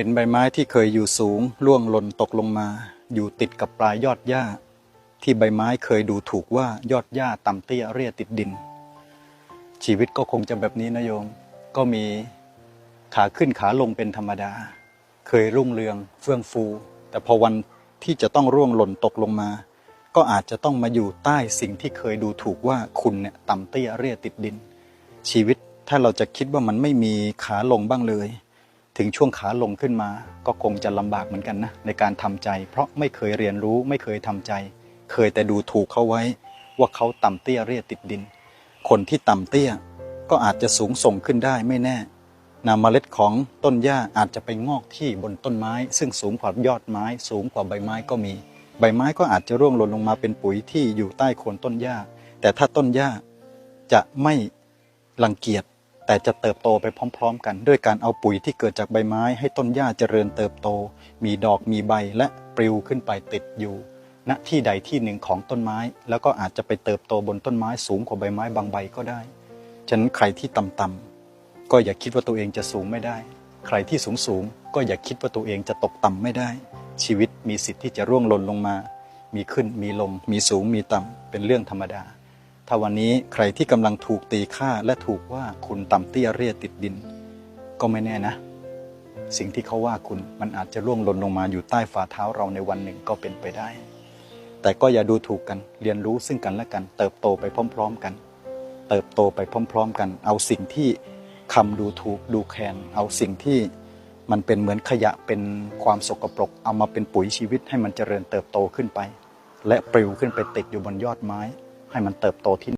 เห็นใบไม้ที่เคยอยู่สูงร่วงหล่นตกลงมา อยู่ติดกับปลายยอดหญ้า ที่ใบไม้เคยดูถูกว่ายอดหญ้าต่ำเตี้ยเรียติดดิน ชีวิตก็คงจะแบบนี้นะโยม ก็มีขาขึ้นขาลงเป็นธรรมดา เคยรุ่งเรืองเฟื่องฟู แต่พอวันที่จะต้องร่วงหล่นตกลงมา ก็อาจจะต้องมาอยู่ใต้สิ่งที่เคยดูถูกว่าคุณเนี่ยต่ำเตี้ยเรียติดดิน ชีวิตถ้าเราจะคิดว่ามันไม่มีขาลงบ้างเลย ถึงช่วงขาลงขึ้นมา ก็คงจะลำบากเหมือนกันนะในการทำใจ เพราะไม่เคยเรียนรู้ไม่เคยทำใจ เคยแต่ดูถูกเขาไว้ ว่าเขาต่ำเตี้ยเรียติดดิน คนที่ต่ำเตี้ยก็อาจจะสูงส่งขึ้นได้ไม่แน่นาเมล็ดของต้นหญ้าอาจจะไปงอกที่บนต้นไม้ ซึ่งสูงกว่ายอดไม้ สูงกว่าใบไม้ก็มี ใบไม้ก็อาจจะร่วงหล่นลงมาเป็นปุ๋ยที่อยู่ใต้โคนต้นหญ้า แต่ถ้าต้นหญ้าจะไม่รังเกียจ แต่จะเติบโตไปพร้อม ๆ กัน ด้วยการเอาปุ๋ยที่เกิดจากใบไม้ ให้ต้นหญ้าเจริญเติบโต มีดอกมีใบและปลิวขึ้นไปติดอยู่ณที่ใดที่หนึ่งของต้นไม้ แล้วก็อาจจะไปเติบโตบนต้นไม้สูงกว่าใบไม้บางใบก็ได้ ฉะนั้นใครที่ต่ำๆก็อย่าคิดว่าตัวเองจะสูงไม่ได้ ใครที่สูงสูงๆก็อย่าคิดว่าตัวเองจะตกต่ำไม่ได้ ชีวิตมีสิทธิ์ที่จะร่วงหล่นลงมา มีขึ้นมีลง มีสูงมีต่ำเป็นเรื่องธรรมดา ถ้าวันนี้ใครที่กำลังถูกตีค่าและถูกว่าคุณต่ำเตี้ยเรียติดดิน ก็ไม่แน่นะ สิ่งที่เขาว่าคุณมันอาจจะร่วงหล่นลงมาอยู่ใต้ฝ่าเท้าเราในวันหนึ่งก็เป็นไปได้ แต่ก็อย่าดูถูกกันเรียนรู้ซึ่งกันและกัน เติบโตไปพร้อม ๆกัน เติบโตไปพร้อม ๆ กัน เอาสิ่งที่คำดูถูกดูแคลนเอาสิ่งที่มันเป็นเหมือนขยะเป็นความสกปรก เอามาเป็นปุ๋ยชีวิตให้มันเจริญเติบโตขึ้นไป และปลิวขึ้นไปติดอยู่บนยอดไม้ ให้มันเติบโตที่